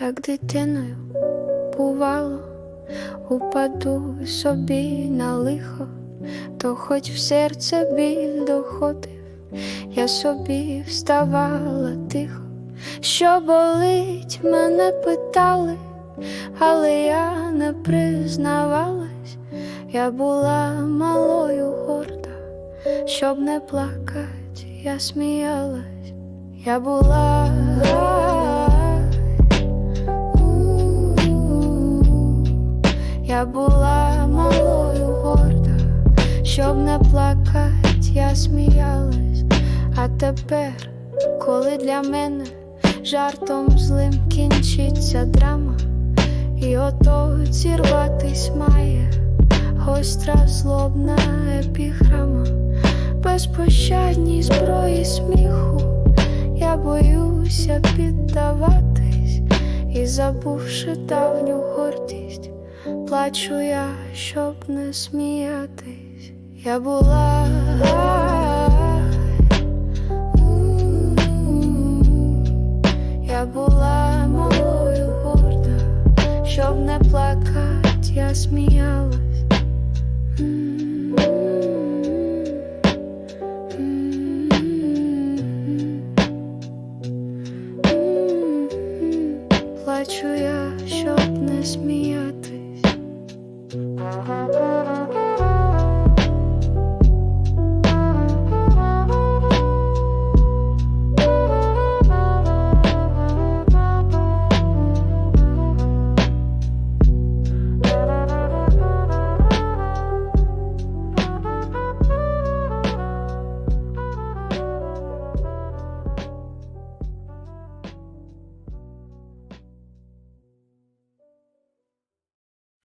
як дитиною бувало, упаду собі на лихо, то хоч в серце біль доходив, я собі вставала тихо, що болить, мене питали, але я не признавалась, я була малою горда, щоб не плакать, я сміялась, я була. Я була малою горда, щоб не плакать, я сміялась, а тепер, коли для мене жартом злим кінчиться драма, і ото зірватись має гостра злобна епіграма, безпощадній зброї сміху, я боюся піддаватись і забувши давню гордість. Плачу я, щоб не сміятись, я була. Я була малою горда, щоб не плакать, я сміялась. Плачу я, щоб не сміятись. Thank you.